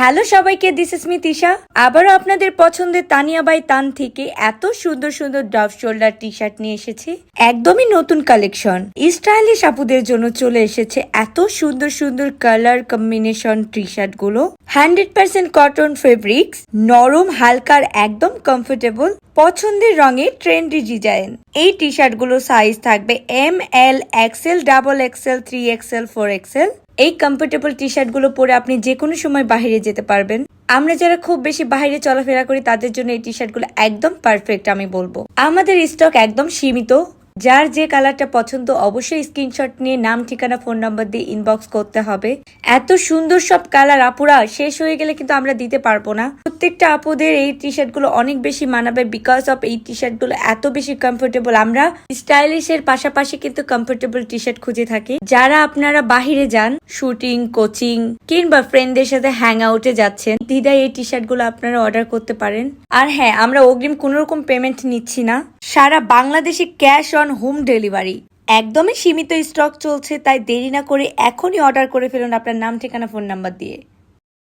Hello সবাইকে this is me Tisha আবারও আপনাদের পছন্দের তানিয়া বাই তান থেকে এত সুন্দর সুন্দর ডাফ শোল্ডার টি শার্ট নিয়ে এসেছি। একদমই নতুন কালেকশন স্টাইলিশ আপুদের জন্য চলে এসেছে এত সুন্দর সুন্দর কালার কম্বিনেশন টি শার্টগুলো। হান্ড্রেড পার্সেন্ট কটন ফেব্রিক্স নরম হালকার একদম কমফোর্টেবল পছন্দের রঙে ট্রেন্ডি ডিজাইন এই টি শার্টগুলো সাইজ থাকবে M L XL double XL three XL four XL এই কমফোর্টেবল টি শার্টগুলো পরে আপনি যে কোনো সময় বাহিরে যেতে পারবেন। আমরা যারা খুব বেশি বাইরে চলাফেরা করি, তাদের জন্য এই টি শার্টগুলো একদম পারফেক্ট আমি বলব। আমাদের স্টক একদম সীমিত। যার যে কালারটা পছন্দ, অবশ্যই স্ক্রিনশট নিয়ে নাম, ঠিকানা, ফোন নাম্বার দিয়ে ইনবক্স করতে হবে। এত সুন্দর সব কালার, আপুরা, শেষ হয়ে গেলে কিন্তু আমরা দিতে পারব না। প্রত্যেকটা আপুদের এই টি শার্টগুলো অনেক বেশি মানাবে বিকজ অফ এই টি শার্টগুলো এত বেশি কমফোর্টেবল আমরা স্টাইলিশ এর পাশাপাশি কিন্তু কমফোর্টেবল টি শার্ট খুঁজে থাকি। যারা আপনারা বাহিরে যান শুটিং কোচিং কিংবা ফ্রেন্ডদের সাথে হ্যাং আউটে যাচ্ছেন, দিদাই এই টি শার্টগুলো আপনারা অর্ডার করতে পারেন। আর হ্যাঁ আমরা অগ্রিম কোনো রকম পেমেন্ট নিচ্ছি না। সারা বাংলাদেশে ক্যাশ অন হোম ডেলিভারি। একদমই সীমিত স্টক চলছে, তাই দেরি না করে এখনই অর্ডার করে ফেলুন আপনার নাম, ঠিকানা, ফোন নাম্বার দিয়ে।